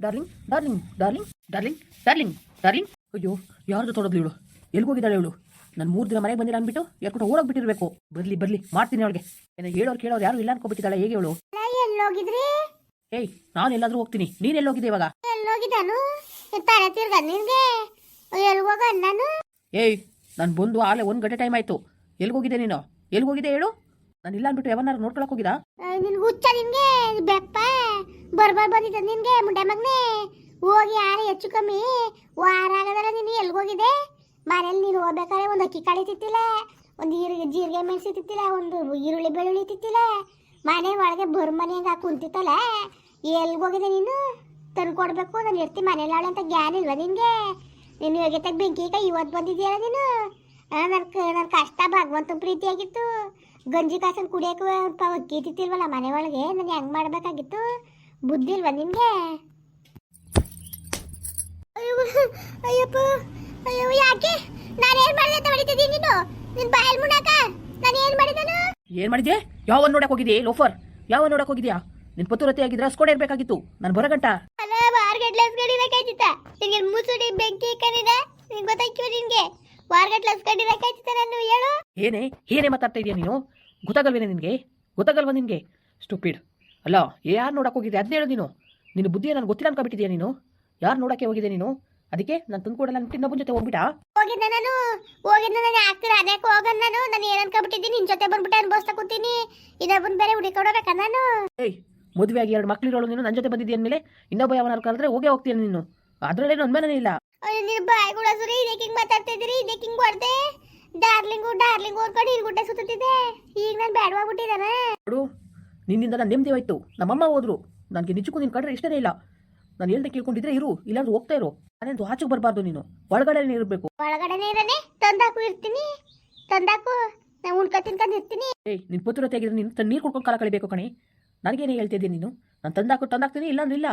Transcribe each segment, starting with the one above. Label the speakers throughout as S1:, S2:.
S1: Darling darling darling darling darling darling. ಅಯ್ಯೋ ಯಾರ್ದು ತೊಡದ್ಲು ಇವಳು? ಎಲ್ಗೋಗಿದ್ದಾಳೆ ಇವಳು? ನಾನು ಮೂರು ದಿನ ಮನೆಗೆ ಬಂದಿಲ್ಲ ಅಂದ್ಬಿಟ್ಟು ಯಾರ್ಕೊಟ್ಟು ಓಡೋಗ್ಬಿಟ್ಟಿರ್ಬೇಕು. ಬರ್ಲಿ ಬರ್ಲಿ ಮಾಡ್ತೀನಿ ಅವಳಿಗೆ. ಏನೋ ಹೇಳೋರು ಕೇಳೋರು ಯಾರು ಇಲ್ಲ ಅನ್ಕೊಬಿಟ್ಟಿದ್ದಾಳೆ ಹೇಗೆ ಇವಳು? ಏಯ್ ನಾನು ಎಲ್ಲಾದ್ರೂ ಹೋಗ್ತೀನಿ. ನೀನು ಎಲ್ಲೋಗಿದ್ದೆ ಇವಾಗ? ಏಯ್ ನಾನು ಬಂದು ಆಲೆ ಒಂದು ಗಂಟೆ ಟೈಮ್ ಆಯ್ತು. ಎಲ್ಲಿ ಹೋಗಿದ್ದೆ ನೀನು? ಎಲ್ಗೋಗಿದೆ ಹೇಳು? ನಾನು ಇಲ್ಲ ಅಂದ್ಬಿಟ್ಟು ಯಾವನ್ನಾರು ನೋಡ್ಕೊಳಕ್ ಹೋಗಿದಾ
S2: ಬರ್ಬರ್ ಬಂದಿದ್ದ ನಿನ್ಗೆ ಮುಂಡೆ ಮಗ್ನೆ. ಹೋಗಿ ಯಾರು ಹೆಚ್ಚು ಕಮ್ಮಿ? ವಾರ ಆಗದಲ್ಲ ನೀನು ಎಲ್ಗೋಗಿದೆ ಮನೇಲಿ ನೀನು ಹೋಗ್ಬೇಕಾದ್ರೆ ಒಂದು ಅಕ್ಕಿ ಕಾಳಿ ತಿತ್ತಿಲ್ಲ ಒಂದು ಈರುಳ್ಳಿ, ಜೀರಿಗೆ ಮೆಣಸಿ ತಿತ್ತಿಲ್ಲ ಒಂದು ಈರುಳ್ಳಿ ಬೆಳ್ಳುಳ್ಳಿ ತಿತ್ತಿಲ್ಲ ಮನೆ ಒಳಗೆ ಬರ್ ಹಂಗೆ ಕುಂತಿತ್ತಲ್ಲ ಎಲ್ಗೋಗಿದೆ ನೀನು? ತಂದು ಕೊಡ್ಬೇಕು ನಾನು ಇರ್ತಿ ಮನೇಲಿ ಅವಳೆ ಅಂತ ಜ್ಞಾನ ಇಲ್ವಾ ನಿನಗೆ? ನೀನು ಯೋಗ್ಯತೆಗೆ ಬೆಂಕಿ ಈಗ ಇವತ್ತು ಬಂದಿದ್ದೀಯಲ್ಲ ನೀನು? ನನ್ನ ನನ್ನ ಕಷ್ಟ ಭಗವಂತನ ಪ್ರೀತಿಯಾಗಿತ್ತು. ಗಂಜಿ ಕಾಸನ್ ಕುಡಿಯಕ್ಕೆ ಅಪ್ಪ ಅಕ್ಕಿ ತಿತ್ತಿಲ್ವಲ್ಲ ಮನೆ ಒಳಗೆ ನಾನು ಹೆಂಗ್ ಮಾಡ್ಬೇಕಾಗಿತ್ತು? ಬುದ್ಧಿ ಇಲ್ವಾ ಅಯ್ಯೋ ಅಯ್ಯಪ್ಪ ಅಯ್ಯೋ ಯಾಕೆ? ನಾನು ಏನ್ ಮಾಡಿದೆ ಅಂತ ಹೊಡಿತಿದ್ದೀನಿ ನೀನು? ನಿನ್ ಬಾಯಲ್ ಮುಡಾಕ ನಾನು ಏನು ಮಾಡಿದನು
S1: ಏನು ಮಾಡಿದ್ಯೆ? ಯಾವ ನೋಡಕ್ ಹೋಗಿದ್ಯೆ ಲೋಫರ್? ಯಾವ ನೋಡಕ್ ಹೋಗಿದ್ಯಾ? ನಿನ್ ಪತುರತೆ ಆಗಿದ್ರೆ ಸ್ಕೋಡೆ ಇರ್ಬೇಕಾಗಿತ್ತು ನಾನು ಬರಗಂಟ
S2: ಅಲ್ಲ ವಾರ್ಗಟ್ಲೆ ಹಸ್ಕೊಂಡಿರಕಾಯ್ತಿತ್ತ ನಿನ್ಗೆ ಮುಸುಡಿ ಬೆಂಕಿ ಕಣಿದ ನಿನ್ಗೆ ಗೊತ್ತಾಯ್ತು ನಿನ್ಗೆ ವಾರ್ಗಟ್ಲೆ ಹಸ್ಕೊಂಡಿರಕಾಯ್ತಿತ್ತ ನಾನು ಹೇಳು.
S1: ಏನೇ ಏನೇ ಮಾತಾಡ್ತಾ ಇದೀಯ ನೀನು? ಗೊತ್ತಾಗಲ್ವೇನೆ ನಿನಗೆ? ಗೊತ್ತಾಗಲ್ವಾ ನಿನಗೆ? ಸ್ಟುಪಿಡ್ ಅಲ್ಲ ಯಾರು ನೋಡಕ್ಕೆ ಹೋಗಿದ್ದೆ? ಅದನ್ನ ಹೇಳು ನೀನು. ನಿನ್ನ ಬುದ್ಧಿ ನಾನು ಗೊತ್ತಿಲ್ಲ ಅನ್ಕೊಬಿಟ್ಟಿದ್ಯಾ ನೀನು? ಯಾರು ನೋಡಕ್ಕೆ ಹೋಗಿದೆ ನೀನು? ಅದಕ್ಕೆ ನಾನು ತಂದ್ಕೊಡಲ್ಲ ಅಂತ ಇನ್ನೊಬ್ಬನ ಜೊತೆ ಹೋಗ್ಬಿಟ್ಟ
S2: ಹೋಗಿದ್ದೆ ನಾನು. ಹೋಗಿದ್ದೆ ನಾನು. ಆಗ್ತಿರ ಅದಕ್ಕೆ ಹೋಗೋಣ ನಾನು. ನಾನು ಏನು ಅನ್ಕೊಂಡ್ಬಿಟ್ಟಿದ್ದೀನಿ? ನಿನ್ನ ಜೊತೆ ಬಂದ್ಬಿಟ್ಟೆ ಅನ್ಭವಿಸ್ತಾ ಕೂತೀನಿ. ಬಂದ ಬೇರೆ ಹುಡುಕೊಡ್ಬೇಕ ನಾನು?
S1: ಏಯ್ ಮದುವೆ ಆಗಿ ಎರಡು ಮಕ್ಳಿರೋಳು ನೀನು? ನನ್ನ ಜೊತೆ ಬಂದಿದ್ದೀಯ ಅಂದಮೇಲೆ ಇನ್ನೊಬ್ಬ ಯಾವನಾರು ಕರೆದ್ರೆ ಹೋಗೇ ಹೋಗ್ತೀನಿ ನೀನು? ಅದರಲ್ಲೇನು ಅನುಮಾನನೇ ಇಲ್ಲ.
S2: ನಿನ್ನ ನೀನು ಕೂಡ ಸುರಿ ಇದಕ್ಕೆ ನೀಕಿಂಗ್ ಮಾತಾಡ್ತಾ ಇದ್ದೀರಿ ಇದಕ್ಕೆ ಹಿಂಗ್ ಡಾರ್ಲಿಂಗ್ ಡಾರ್ಲಿಂಗು ಅನ್ಕೊಂಡು ಹಿರ್ಗುಡ್ಡೆ ಸುತ್ತಿದ್ದೆ ಈಗ ನಾನು ಬ್ಯಾಡವಾಗ್ಬಿಟ್ಟಿದ್ದಾನೆ
S1: ನೋಡು ನಿನ್ನಿಂದ ನಾನು ನೆಮ್ಮದಿ ಹೋಯ್ತು ನಮ್ಮಮ್ಮ ಹೋದ್ರು. ನನಗೆ ನಿಜಕ್ಕೂ ನೀನು ಕಂಡ್ರೆ ಇಷ್ಟನೇ ಇಲ್ಲ. ನಾನು ಹೇಳ್ದೆ ಕೇಳ್ಕೊಂಡಿದ್ರೆ ಇರು ಇಲ್ಲಾಂದ್ರೆ ಹೋಗ್ತಾ ಇರು. ನಾನೇನು ಆಚೆಗೆ ಬರಬಾರ್ದು ನೀನು. ಒಳಗಡೆನೇ ಇರಬೇಕು.
S2: ಒಳಗಡೆನೆ ಇರನೆ ತಂದಾಕು ಇರ್ತೀನಿ. ತಂದಾಕು ನಾನು ಉಣ್ಕ ತಿನ್ಕೊಂಡು ಇರ್ತೀನಿ.
S1: ಏಯ್ ನಿನ್ನ ಪುತ್ರ ತೆಗೆದ್ರೆ ನೀನು ನೀರು ಕುಡ್ಕೊಂಡು ಕಾಲ ಕಳಿಬೇಕು ಕಣೆ. ನನಗೇನೇ ಹೇಳ್ತಿದ್ದೀನಿ ನೀನು? ನಾನು ತಂದಾಕು ತಂದಾಕ್ತೀನಿ ಇಲ್ಲಾಂದ್ರೆ ಇಲ್ಲ.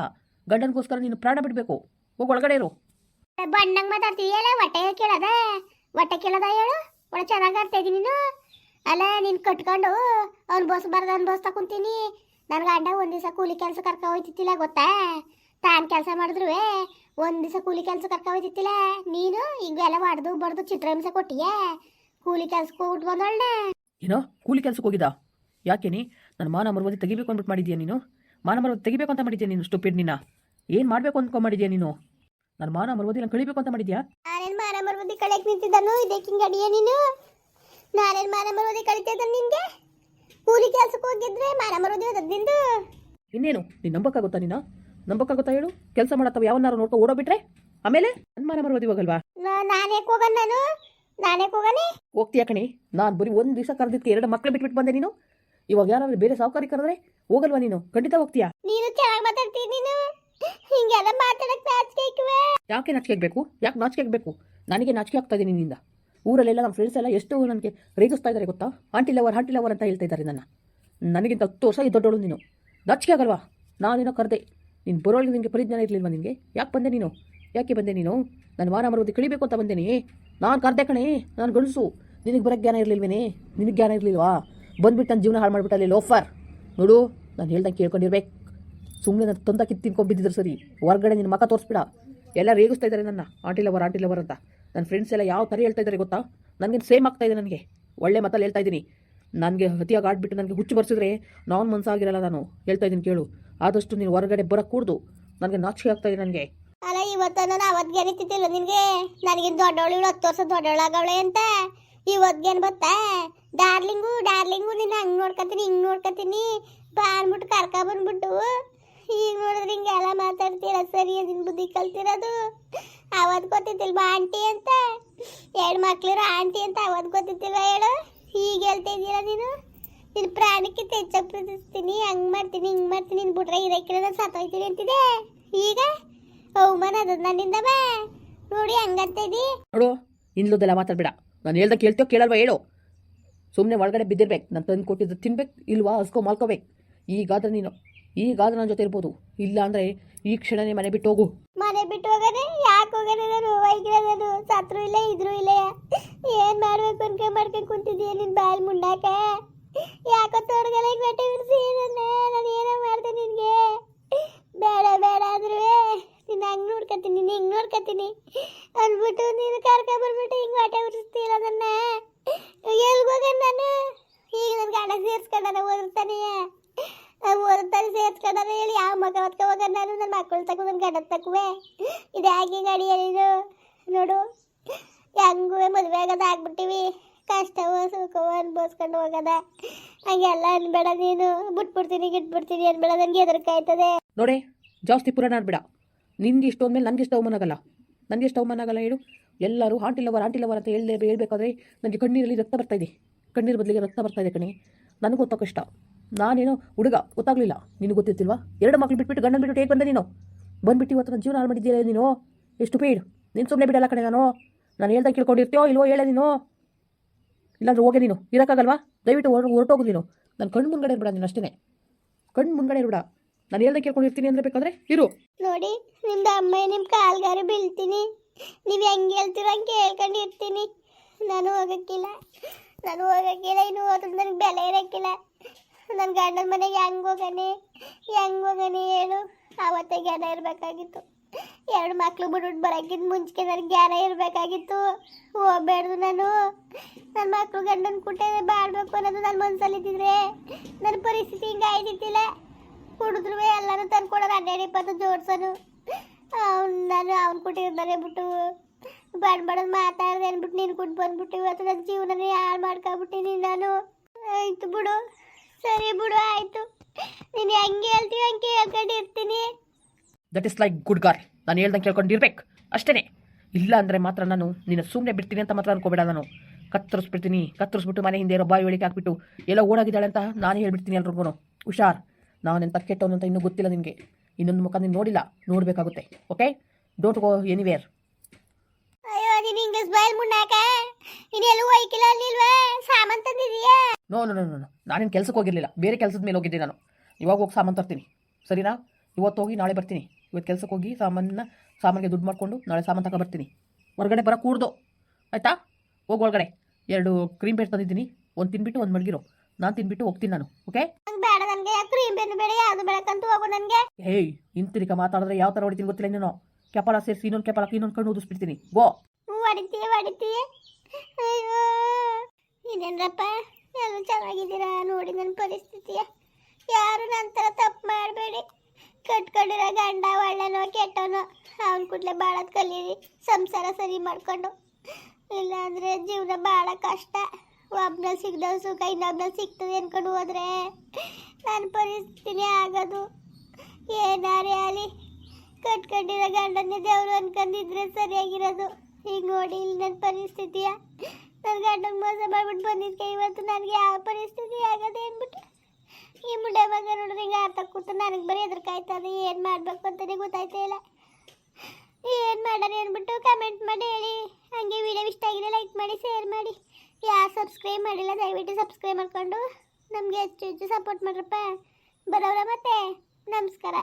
S1: ಗಂಡನಿಗೋಸ್ಕರ ನೀನು ಪ್ರಾಣ ಬಿಡಬೇಕು. ಹೋಗಿ ಒಳಗಡೆ ಇರು.
S2: ಬಣ್ಣಂಗ್ ಮಾತಾಡ್ತೀಯಲ್ಲ ಹೊಟ್ಟೆ ಕೇಳದ? ಹೊಟ್ಟೆ ಕೇಳದ ಹೇಳು? ಒಳ್ಳೆ ಚೆನ್ನಾಗಿ ಆಡ್ತಾ ಇದ್ದೀನಿ ನೀನು? ಅಲ್ಲ ನೀನು ಕಟ್ಕೊಂಡು ಅವ್ನು ಬಸ್ ಬರ್ದ ಬಸ್ ತಕೊಂತೀನಿ ನನ್ನ ಗಂಡ ಒಂದು ದಿವಸ ಕೂಲಿ ಕೆಲಸ ಕರ್ಕ ಹೋಯ್ತಿತ್ತಿಲ್ಲ ಗೊತ್ತಾ? ತಾನು ಕೆಲಸ ಮಾಡಿದ್ರು ಒಂದು ದಿವಸ ಕೂಲಿ ಕೆಲಸ ಕರ್ಕ ಹೋಯ್ತಿತ್ತಿಲ್ಲ. ನೀನು ಈಗ ಎಲ್ಲ ಹೊಡೆದು ಬಡ್ದು ಚಿತ್ರಹಿಂಸೆ ಕೊಟ್ಟಿಯೇ? ಕೂಲಿ ಕೆಲ್ಸಕ್ಕೆ ಹೋಗ್ಬಿಟ್ಟು ಬಂದೊಳ್ಳೆ
S1: ಏನೋ ಕೂಲಿ ಕೆಲ್ಸಕ್ಕೆ ಹೋಗಿದ್ದ? ನೀ? ನನ್ನ ಮಾನ ಮರುವದಿ ತೆಗಿಬೇಕು ಅಂದ್ಬಿಟ್ಟು ಮಾಡಿದ್ಯಾ ನೀನು? ಮಾನ ಮರುವದಿ ತೆಗಿಬೇಕು ಅಂತ ಮಾಡಿದ್ಯಾ ನೀನು ಸ್ಟುಪಿಡ್ ನಿನ್ನ? ಏನು ಮಾಡಬೇಕು ಅಂದ್ಕೊಂಡು ಮಾಡಿದ್ಯಾ ನೀನು? ನನ್ನ ಮಾನ ಮರುವದಿ ನಾನು ಕಳಿಬೇಕು ಅಂತ ಮಾಡಿದ್ಯಾ?
S2: ನಾನೇನ್ ಮಾನ ಮರುವದಿ ಕಳೆಯಕ್ಕೆ ನಿಂತಿದ್ದಾನು? ಇದಕ್ಕೆ ಹಿಂಗೆ ಅಡಿಯ ನೀನು? ನಾನೇನ್ ಮಾನ ಮರುವದಿ ಕಳಿತಿದ್ದ ನಿನ್ಗೆ ಕೂಲಿ ಕೆಲ್ಸಕ್ಕೆ ಹೋಗಿದ್ರೆ ಮಾನ ಮರೋದಿ ನಿಂದು?
S1: ಇನ್ನೇನು? ನೀನು ನಂಬಕ್ಕಾಗುತ್ತಾ ನೀನು? ನಂಬಕ್ಕಾಗುತ್ತಾ ಹೇಳು? ಕೆಲಸ ಮಾಡತ್ತವ ಯಾವನ್ನಾರು ನೋಡ್ಕೊ ಓಡೋಬಿಟ್ರೆ ಆಮೇಲೆ? ನನ್ನ ಮಾನ ಮರೋದಿ ಹೋಗಲ್ವಾ?
S2: ನಾನೇ ಹೋಗನ್ ನಾನು? ನಾನೇ ಹೋಗನೆ?
S1: ಹೋಗ್ತೀಯ ಕಣಿ? ನಾನು ಬರೀ ಒಂದು ದಿವಸ ಕರೆದಿದ್ದಕ್ಕೆ ಎರಡು ಮಕ್ಕಳು ಬಿಟ್ಬಿಟ್ಟು ಬಂದೆ ನೀನು? ಇವಾಗ ಯಾರಾದ್ರೂ ಬೇರೆ ಸಾವುಕಾರಿ ಕರೆದ್ರೆ ಹೋಗಲ್ವಾ ನೀನು? ಖಂಡಿತ ಹೋಗ್ತೀಯಾ?
S2: ನೀನು ಚೆನ್ನಾಗಿ ಮಾತಾಡ್ತೀನಿ ನೀನು? ಹಿಂಗೆಲ್ಲ ಮಾತಾಡಕ್ಕೆ ನಾಚಿಕೆ
S1: ಯಾಕೆ ನಾಚಿಕೆ ಬೇಕು ಯಾಕೆ ನಾಚಿಕೆ ಬೇಕು ನನಗೆ ನಾಚಿಕೆ ಆಗ್ತಾ ಇದೆ ನಿನ್ನಿಂದ. ಊರಲ್ಲೆಲ್ಲ ನಮ್ಮ ಫ್ರೆಂಡ್ಸ್ ಎಲ್ಲ ಎಷ್ಟು ನನಗೆ ರೇಗಿಸ್ತಾ ಇದ್ದಾರೆ ಗೊತ್ತಾ? ಆಂಟಿ ಲವರ್ ಆಂಟಿ ಲವರ್ ಅಂತ ಹೇಳ್ತಾ ಇದ್ದಾರೆ ನನ್ನ. ನನಗಿಂತ ಹತ್ತು ವರ್ಷ ಈ ದೊಡ್ಡವಳು ನೀನು. ನಾಚಿಕೆ ಆಗಲ್ವಾ? ನಾನೇನೋ ಕರೆದೆ. ನೀನು ಬರೋಳಿಗೆ ನಿನಗೆ ಪರಿಜ್ಞಾನ ಇರಲಿಲ್ವಾ ನಿನಗೆ? ಯಾಕೆ ಬಂದೆ ನೀನು? ಯಾಕೆ ಬಂದೆ ನೀನು? ನಾನು ವಾರ ಮರುವದಿ ಕಳಿಬೇಕು ಅಂತ ಬಂದೇನಿ. ನಾನು ಕರೆದೆ ಕಣೆ, ನಾನು ಗಂಡಸು. ನಿನಗೆ ಬರೋ ಜ್ಞಾನ ಇರಲಿಲ್ವೇನೆ? ನಿನಗೆ ಜ್ಞಾನ ಇರಲಿಲ್ವಾ? ಬಂದ್ಬಿಟ್ಟು ನನ್ನ ಜೀವನ ಹಾಳು ಮಾಡಿಬಿಟ್ಟಲ್ಲಿ ಲೋಫರ್. ನೋಡು, ನಾನು ಹೇಳ್ದಂಗೆ ಕೇಳ್ಕೊಂಡಿರ್ಬೇಕು. ಸುಮ್ಮನೆ ನಾನು ತಂದಾಕಿ ತಿನ್ಕೊಂಡ್ಬಿದ್ದಿದ್ರು ಸರಿ. ಹೊರಗಡೆ ನಿನ್ನ ಮಕ ತೋರಿಸ್ಬಿಡ. ಎಲ್ಲ ರೇಗಿಸ್ತಾ ಇದ್ದಾರೆ ನನ್ನ ಆಂಟಿ ಲವರ್ ಆಂಟಿ ಲವರ್ ಅಂತ. ನನ್ನ ಫ್ರೆಂಡ್ಸ್ ಎಲ್ಲ ಯಾವ ಥರ ಹೇಳ್ತಾ ಇದ್ದಾರೆ ಗೊತ್ತಾ? ನನಗೆ ಸೇಮ್ ಆಗ್ತಾ ಇದೆ ನನಗೆ. ಒಳ್ಳೆ ಮತಲ್ಲಿ ಹೇಳ್ತಾ ಇದ್ದೀನಿ. ನನಗೆ ಅತಿಯಾಗಿ ಆಡ್ಬಿಟ್ಟು ನನಗೆ ಹುಚ್ಚು ಬರ್ಸಿದ್ರೆ ನಾನು ಮನಸ್ಸಾಗಿರಲ್ಲ ನಾನು. ಹೇಳ್ತಾ ಇದ್ದೀನಿ ಕೇಳು. ಆದಷ್ಟು ನೀನು ಹೊರಗಡೆ ಬರೋಕ್ಕೆ ಕೂಡ್ದು. ನನಗೆ ನಾಚಿಕೆ ಆಗ್ತಾ ಇದೆ ನನಗೆ.
S2: ಅಲ್ಲ, ಇವತ್ತು ನಾನು ಅವತ್ತಿಗೆ ಅನಿತಿದ್ದಿಲ್ಲ ನಿನಗೆ? ನನಗೆ ದೊಡ್ಡವಳು ಇವಳು ಹತ್ತು ವರ್ಷ ದೊಡ್ಡವಳಾಗವಳೆ ಅಂತ? ಇವತ್ತಿಗೇನು ಬತ್ತಾ ಡಾರ್ಲಿಂಗು ಡಾರ್ಲಿಂಗು ನೀನು ಹಂಗೆ ನೋಡ್ಕೊತೀನಿ ಹಿಂಗೆ ನೋಡ್ಕೊತೀನಿ ಬಾ ಅಂದ್ಬಿಟ್ಟು ಕರ್ಕೊ ಬಂದ್ಬಿಟ್ಟು. ಈಗ ನೋಡಿದ್ರೆ ಹಿಂಗೆಲ್ಲ ಮಾತಾಡ್ತೀರ ಸರಿ, ನಿನ್ ಬುದ್ಧಿ ಕಲ್ತಿರೋದು? ಅವತ್ತು ಗೊತ್ತಿದ್ದಿಲ್ವಾ ಆಂಟಿ ಅಂತ? ಎರಡು ಮಕ್ಳಿರೋ ಆಂಟಿ ಅಂತ ಅವತ್ತು ಗೊತ್ತಿದ್ದಿಲ್ವ ಹೇಳು? ಈಗ ಹೇಳ್ತಾ ಇದ್ದೀರಾ ನೀನು? ನಿನ್ನ ಪ್ರಾಣಕ್ಕೆ ತೆಚ್ಚಕ್ಕೆ ಪ್ರೀತಿಸ್ತೀನಿ, ಹಂಗೆ ಮಾಡ್ತೀನಿ, ಹಿಂಗೆ ಮಾಡ್ತೀನಿ ನಿನ್ ಬಿಟ್ರೆ ಇರಕ್ಕಿಲ್ಲ ನಾನು ಸತ್ತೋಯ್ತೀನಿ ಅಂತಿದೆ. ಈಗ? ಅವಮಾನ ನನ್ನಿಂದ ಬಾ. ನೋಡಿ, ಹಂಗಂತ ಇದಿ.
S1: ನೋಡು, ಇನ್ಲೋದೆಲ್ಲ ಮಾತಾಡ್ಬೇಡ. ನಾನು ಹೇಳ್ದ ಕೇಳ್ತೀಯೋ ಕೇಳಲ್ವಾ ಹೇಳು? ಸುಮ್ಮನೆ ಒಳಗಡೆ ಬಿದ್ದಿರ್ಬೇಕು. ನಾನು ತಂದು ಕೊಟ್ಟಿದ್ದು ತಿನ್ಬೇಕು, ಇಲ್ವಾ, ಹಸ್ಕೊ, ಮಾಲ್ಕೋಬೇಕು. ಈಗಾದ್ರೆ ನೀನು ಈಗಾದ್ರೆ ನನ್ನ ಜೊತೆ ಇರ್ಬೋದು. ಇಲ್ಲ ಅಂದರೆ ಈ ಕ್ಷಣನೇ ಮನೆ ಬಿಟ್ಟು ಹೋಗು.
S2: ಮನೆ ಬಿಟ್ಟು ಹೋಗದೆ? ಯಾಕೆ ಹೋಗದೆ ನಾನು? ಸತ್ರು ಇಲ್ಲ, ಇದ್ರು ಇಲ್ಲ. ಏನ್ ಮಾಡ್ಬೇಕು? ಅನ್ಕೊಂಡ್ ಮಾಡ್ಕೊಂಡು ಕುಂತಿದ್ದೀಯ ನಿನ್ ಬಾಯಲ್ ಮುಂಡಾಕ? ಯಾಕೋ ತೋಡ್ಗಲ್ಲ ಬೆಟ್ಟ ಬಿಡಿಸಿ? ನಾನು ಏನೋ ಮಾಡ್ದೆ ನಿನ್ಗೆ. ಬೇಡ ಬೇಡ ಅಂದ್ರೂ ನೋಡ್ಕೊತೀನಿ ಅಂದ್ಬಿಟ್ಟು ನೀನು ಕರ್ಕೊಂಬರ್ಬಿಟ್ಟು ಹಿಂಗೆ ಬಟ್ಟೆ ಉರಿಸ್ತೀರ ಅದನ್ನ ಎಲ್ಗೋಗ ನಾನು? ಈಗ ನನ್ನ ಗಂಡ ಸೇರಿಸ್ಕೊಂಡ ಓದಿರ್ತಾನೆ. ಓದ್ತಾನೆ ಸೇರ್ಸ್ಕೊಂಡಾನ ಹೇಳಿ ಯಾವ ಮಗ ಹೊತ್ಕ ಹೋಗ ನಾನು ನನ್ನ ಮಕ್ಕಳು ತಗೋ ನನ್ನ ಗಂಡ ತಗುವೆ. ಇದು ಯಾಕೆ ಗಾಡಿ ನೋಡು ಹೆಂಗುವೆ ಮದುವೆ ಆಗೋದು ಆಗ್ಬಿಟ್ಟಿವಿ. ಕಷ್ಟವೋ, ಸುಖವೋ ಅನ್ಭವಿಸ್ಕೊಂಡು ಹೋಗದ. ಹಂಗೆಲ್ಲ ಅನ್ಬೇಡ ನೀನು. ಬಿಟ್ಬಿಡ್ತೀನಿ, ಗಿಟ್ಬಿಡ್ತೀನಿ ಅನ್ಬೇಡ, ನನಗೆ ಹೆದರಿಕೆ ಆಯ್ತದೆ
S1: ನೋಡಿ, ಜಾಸ್ತಿ ಪುರಾಣ ಆಡ್ಬೇಡ ನಿನ್ಗೆ ಇಷ್ಟ ಅಂದಮೇಲೆ ನನಗೆ ಇಷ್ಟ ಅವಮಾನ ಆಗಲ್ಲ. ನನಗೆ ಇಷ್ಟ ಅವಮಾನ ಆಗಲ್ಲ ಹೇಳು. ಎಲ್ಲರೂ ಆಂಟಿಲವರ್ ಆಂಟಿಲವರ್ ಆಂಟಿ ಅಂತ ಹೇಳ್ದೆ, ಹೇಳ್ಬೇಕಾದ್ರೆ ನನಗೆ ಕಣ್ಣೀರಲ್ಲಿ ರಕ್ತ ಬರ್ತಾ ಇದೆ. ಕಣ್ಣೀರು ಬದಲಿಗೆ ರಕ್ತ ಬರ್ತಾ ಇದೆ ಕಣಿ. ನನಗೂ ಗೊತ್ತೋ ಕಷ್ಟ ನಾನೇನೋ ಹುಡುಗ, ಗೊತ್ತಾಗ್ಲಿಲ್ಲ. ನಿನಗೆ ಗೊತ್ತಿರ್ತಿಲ್ವಾ? ಎರಡು ಮಕ್ಳು ಬಿಟ್ಬಿಟ್ಟು ಗಂಡನ ಬಿಟ್ಟು ಹೇಗೆ ಬಂದೆ ನೀನು? ಬಂದ್ಬಿಟ್ಟು ಇವತ್ತು ನನ್ನ ಜೀವನ ಹಾಳು ಮಾಡಿದ್ದೀರ ನೀನು? ಎಷ್ಟು ಪೇಡ್ ನೀನು ಸುಮ್ಮನೆ ಬಿಡಲ್ಲ ಕಡೆ ನಾನು. ನಾನು ಹೇಳ್ದಾಗ ಕೇಳ್ಕೊಂಡಿರ್ತೀಯೋ ಇಲ್ವೋ ಹೇಳೆ ನೀನು. ಇಲ್ಲಾಂದ್ರೆ ಹೋಗೆ ನೀನು. ಇರೋಕ್ಕಾಗಲ್ವಾ? ದಯವಿಟ್ಟು ಹೊರ ಹೊರಟೋಗು ನೀನು. ನನ್ನ ಕಣ್ಣು ಮುಂದ್ಗಡೆ ಇರ್ಬೇಡ ನೀನು ಅಷ್ಟೇ ಕಣ್ಣು ಮುಂದ್ಗಡೆ ಇರ್ಬೇಡ. ನಾನು ಹೇಳ್ದಾಗ ಕೇಳ್ಕೊಂಡಿರ್ತೀನಿ ಅಂದ್ರೆ ಬೇಕಾದ್ರೆ ಇರು.
S2: ನೋಡಿ ನಿಮ್ದು ಅಮ್ಮ ನಿಮ್ಮ ಕಾಲ್ಗಾರು ಬೀಳ್ತೀನಿ. ನೀವು ಹೆಂಗೆ ಹೇಳ್ತೀರ ಹಂಗೆ ಕೇಳ್ಕೊಂಡಿರ್ತೀನಿ ನಾನು ಹೋಗಕ್ಕಿಲ್ಲ. ನಾನು ಹೋಗಕ್ಕಿಲ್ಲ, ಇನ್ನು ಹೋದ್ರೆ ನನಗೆ ಬೆಲೆ ಇರೋಕ್ಕಿಲ್ಲ. ನನ್ನ ಗಂಡನ ಮನೆಗೆ ಹೆಂಗೆ ಹೋಗನೆ? ಹೆಂಗೆ ಹೋಗನೆ ಹೇಳು? ಆವತ್ತೇ ಜ್ಞಾನ ಇರಬೇಕಾಗಿತ್ತು. ಎರಡು ಮಕ್ಳು ಬಿಡ್ಬಿಟ್ಟು ಬರೋಕ್ಕಿಂತ ಮುಂಚೆ ನನಗೆ ಜ್ಞಾನ ಇರಬೇಕಾಗಿತ್ತು. ಹೋಗ್ಬೇಡ್ದು ನಾನು. ನನ್ನ ಮಕ್ಳು ಗಂಡನ ಕುಟ್ಟೆ ಬಾಳ್ಬೇಕು ಅನ್ನೋದು ನನ್ನ ಮನ್ಸಲ್ಲಿ ಇದ್ದಿದ್ರೆ ನನ್ನ ಪರಿಸ್ಥಿತಿ ಹಿಂಗೆ ಆಯ್ತಿತ್ತಿಲ್ಲ. ಕುಡಿದ್ರು ಎಲ್ಲರೂ ತಂದು ಕೊಡೋರು ಹನ್ನೆರಡು ಇಪ್ಪತ್ತು ಜೋಡ್ಸೋನು. ಅವ್ನು ನಾನು ಅವ್ನು ಕೊಟ್ಟಿರ್ತಾರೆ ಬಿಟ್ಟು ಬಡ್ ಬಡದ್ ಮಾತಾಡ್ದೆ ಅಂದ್ಬಿಟ್ಟು ನೀನು ಕೊಟ್ಟು ಬಂದ್ಬಿಟ್ಟು ಇವತ್ತು ನನ್ನ ಜೀವನನೇ ಹಾಳು ಮಾಡ್ಕೊಬಿಟ್ಟಿನಿ ನಾನು. ಆಯ್ತು ಬಿಡು. ಸರಿ ಬಿಡು, ಆಯ್ತು. ನೀನು ಹೆಂಗೆ ಹೇಳ್ತೀವಿ ಹಂಗೆ ಹೇಳ್ಕೊಂಡಿರ್ತೀನಿ.
S1: That is like good girl ನಾನು ಹೇಳ್ದಂಗೆ ಕೇಳ್ಕೊಂಡಿರ್ಬೇಕು. ಅಷ್ಟೇ ಇಲ್ಲ ಅಂದರೆ ಮಾತ್ರ ನಾನು ನಿನ್ನ ಸುಮ್ಮನೆ ಬಿಡ್ತೀನಿ ಅಂತ ಮಾತ್ರ ಅನ್ಕೋಬೇಡ ನಾನು. ಕತ್ತರಿಸ್ಬಿಡ್ತೀನಿ, ಕತ್ತರಿಸ್ಬಿಟ್ಟು ಮನೆ ಹಿಂದೆ ಬಾಯಿ ಒಳಗೆ ಹಾಕ್ಬಿಟ್ಟು ಎಲ್ಲ ಓಡಾಗಿದ್ದಾಳೆ ಅಂತ ನಾನು ಹೇಳ್ಬಿಡ್ತೀನಿ ಎಲ್ರಿಗೂ. ಹುಷಾರ್. ನಾನು ನಿನ್ನ ಕೆಟ್ಟವನು ಅಂತ ಇನ್ನೂ ಗೊತ್ತಿಲ್ಲ ನಿನಗೆ. ಇನ್ನೊಂದು ಮುಖ ನೀನು ನೋಡಿಲ್ಲ, ನೋಡಬೇಕಾಗುತ್ತೆ. ಓಕೆ ಡೋಂಟ್ ಗೋ ಎನಿವೇರ್
S2: ಅಯ್ಯೋ ನೀನು ಇಂಗ್ಲಿಷ್ ಬಾಯಲ್ ಮುನ್ನಾಕ? ನೀನು ಎಲ್ಲೂ ಹೋಯ್ಕಿಲ್ಲ ಅಲ್ಲಿಲ್ವಾ? ಸಾಮಾನ್ ತಂದಿದೀಯಾ?
S1: ನೋ ನೋ ನೋ ನೋ ನಾನೇನು ಕೆಲ್ಸಕ್ಕೆ ಹೋಗಿರಲಿಲ್ಲ. ಬೇರೆ ಕೆಲಸದ ಮೇಲೆ ಹೋಗಿದ್ದೆ ನಾನು. ಇವಾಗ ಹೋಗಿ ಸಾಮಾನು ತರ್ತೀನಿ. ಸರಿನಾ? ಇವತ್ತು ಹೋಗಿ ನಾಳೆ ಬರ್ತೀನಿ. ಇವತ್ತು ಕೆಲ್ಸಕ್ಕೆ ಹೋಗಿ ಸಾಮಾನನ್ನ ಸಾಮಾನಿಗೆ ದುಡ್ಡು ಮಾಡಿಕೊಂಡು ನಾಳೆ ಸಾಮಾನು ತಗೊ ಬರ್ತೀನಿ. ಹೊರಗಡೆ ಬರೋ ಕೂಡ್ದು. ಆಯಿತಾ? ಹೋಗಿ ಒಳಗಡೆ. ಎರಡು ಕ್ರೀಮ್ ಬೇಟ್ ತಂದಿದ್ದೀನಿ. ಒಂದು ತಿನ್ಬಿಟ್ಟು ಒಂದು ಮಡಗಿರೋ. ನಾನು ತಿನ್ಬಿಟ್ಟು ಹೋಗ್ತೀನಿ ನಾನು ಓಕೆ
S2: ಬೇಡ ನನಗೆ. ಕ್ರೀಮ್ ಬೇನು ಬೇಡ ಯಾವುದು ಬೇಡಕ್ಕಂತೂ ಹೋಗು ನನಗೆ.
S1: ಹೇಯ್ ಇಂತಿರಿಕ ಮಾತಾಡಿದ್ರೆ ಯಾವ ಥರ ಹೊಡಿತೀನಿ ಗೊತ್ತಿಲ್ಲ ನೀನು. ಕೆಪಾಲ ಸೇರಿಸಿ ಇನ್ನೊಂದು ಕೆಪಾಲ ಇನ್ನೊಂದು ಕಣ್ಣು ಉದಿಸ್ಬಿಡ್ತೀನಿ ಗೋ
S2: ಹೊಡಿತೀಯ ಹೊಡಿತೀಯ ಅಯ್ಯೋ ಇದೇನ್ರಪ್ಪ ಎಲ್ಲ ಚೆನ್ನಾಗಿದ್ದೀರಾ ನೋಡಿ ನನ್ನ ಪರಿಸ್ಥಿತಿಯ ಯಾರು ನನ್ನ ತಪ್ಪು ಮಾಡಬೇಡಿ ಕಟ್ಕೊಂಡಿರೋ ಗಂಡ ಒಳ್ಳೆನೋ ಕೆಟ್ಟನೋ ಅವನ ಕೂಡಲೇ ಭಾಳ ಕಲೀರಿ ಸಂಸಾರ ಸರಿ ಮಾಡಿಕೊಂಡು ಇಲ್ಲಾಂದರೆ ಜೀವನ ಭಾಳ ಕಷ್ಟ ಒಬ್ಬನ ಸಿಗ್ದ ಸುಖ ಇನ್ನೊಬ್ಬನ ಸಿಗ್ತದೆ ಅನ್ಕೊಂಡು ಹೋದ್ರೆ ನನ್ನ ಪರಿಸ್ಥಿತಿನೇ ಆಗೋದು ಏನಾರೇ ಆಗಲಿ ಕಟ್ಕೊಂಡಿರೋ ಗಂಡನೇ ದೇವ್ರು ಅನ್ಕೊಂಡಿದ್ರೆ ಸರಿಯಾಗಿರೋದು. ಈಗ ನೋಡಿ ಇಲ್ಲಿ ನನ್ನ ಪರಿಸ್ಥಿತಿಯ. ನನ್ನ ಗಂಡನ ಮೋಸ ಮಾಡ್ಬಿಟ್ಟು ಬಂದಿದ್ಕೆ ಇವತ್ತು ನನಗೆ ಯಾವ ಪರಿಸ್ಥಿತಿ ಆಗದೆ ಅಂದ್ಬಿಟ್ಟು. ಈ ಮುಂಡೆ ಮಗ ನೋಡಿದ್ರೆ ಹಿಂಗೆ ಅರ್ಥ ಕೂತು ನನಗೆ ಬರೀ ಎದುರ್ಕಾಯ್ತದೆ ಏನು ಮಾಡಬೇಕು ಅಂತಲೇ ಗೊತ್ತಾಯ್ತಾ ಇಲ್ಲ. ಏನು ಮಾಡೋಣ ಅಂದ್ಬಿಟ್ಟು ಕಮೆಂಟ್ ಮಾಡಿ ಹೇಳಿ. ಹಂಗೆ ವಿಡಿಯೋ ಇಷ್ಟ ಆಗಿದೆ ಲೈಕ್ ಮಾಡಿ ಶೇರ್ ಮಾಡಿ. ಯಾರು ಸಬ್ಸ್ಕ್ರೈಬ್ ಮಾಡಿಲ್ಲ, ದಯವಿಟ್ಟು ಸಬ್ಸ್ಕ್ರೈಬ್ ಮಾಡಿಕೊಂಡು. ನಮಗೆ ಹೆಚ್ಚು ಹೆಚ್ಚು ಸಪೋರ್ಟ್ ಮಾಡ್ರಪ್ಪ. ಬರೋರ ಮತ್ತೆ. ನಮಸ್ಕಾರ.